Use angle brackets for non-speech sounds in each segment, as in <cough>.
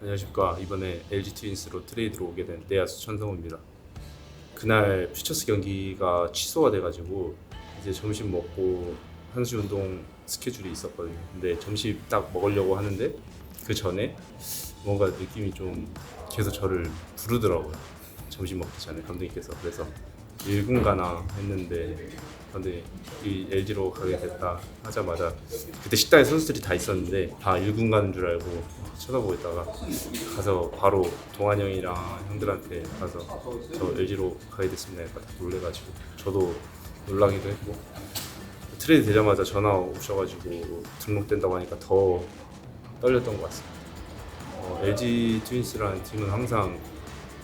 안녕하십니까 이번에 LG 트윈스로 트레이드로 오게 된 내야수 천성우입니다. 그날 퓨처스 경기가 취소가 돼가지고 이제 점심 먹고 한시 운동 스케줄이 있었거든요. 근데 점심 딱 먹으려고 하는데 그 전에 뭔가 느낌이 좀 계속 저를 부르더라고요. 점심 먹기 전에 감독님께서 그래서 1군 가나 했는데 근데 이 LG로 가게 됐다 하자마자 그때 식당에 선수들이 다 있었는데 다 1군 가는 줄 알고 쳐다보고 있다가 가서 바로 동환 형이랑 형들한테 가서 저 LG로 가게 됐습니다. 약간 다 놀래가지고 저도 놀라기도 했고 트레이드 되자마자 전화 오셔가지고 등록된다고 하니까 더 떨렸던 것 같습니다. 어, LG 트윈스라는 팀은 항상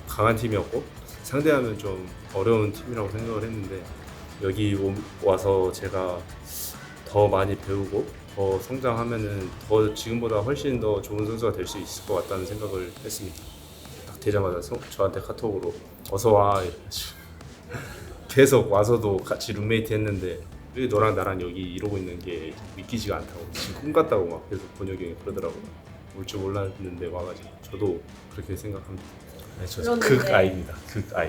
강한 팀이었고 상대하면 좀 어려운 팀이라고 생각을 했는데 여기 오- 와서 제가 더 많이 배우고 더 성장하면은 더 지금보다 훨씬 더 좋은 선수가 될 수 있을 것 같다는 생각을 했습니다. 딱 되자마자 성- 저한테 카톡으로 어서 와 이래가지고 <laughs> 계속 와서도 같이 룸메이트 했는데 왜 너랑 나랑 여기 이러고 있는 게 믿기지가 않다고 지금 꿈 같다고 막 계속 번역이 형이 그러더라고요. 올 줄 몰랐는데 와가지고 저도 그렇게 생각합니다. 네, 저 그런데 극 왜? 아이입니다. 극 아이.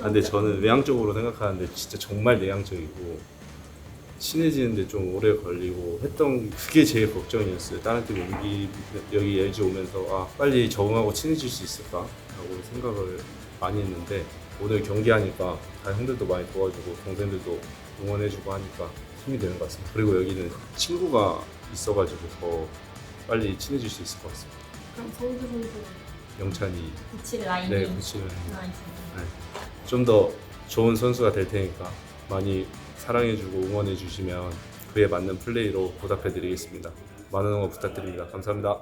아, 근데 저는 외향적으로 생각하는데 진짜 정말 내향적이고 친해지는데 좀 오래 걸리고 했던 그게 제일 걱정이었어요. 다른 팀 여기 여기 LG 오면서 아 빨리 적응하고 친해질 수 있을까라고 생각을 많이 했는데 오늘 경기하니까 다 형들도 많이 도와주고 동생들도 응원해주고 하니까 힘이 되는 것 같습니다. 그리고 여기는 친구가 있어가지고 더 빨리 친해질 수 있을 것 같습니다. 그럼 성주 선수 영찬이 붙일 라인이 네 붙이는 하나 있습니다. 좀더 좋은 선수가 될 테니까 많이 사랑해주고 응원해주시면 그에 맞는 플레이로 보답해드리겠습니다. 많은 응원 부탁드립니다. 감사합니다.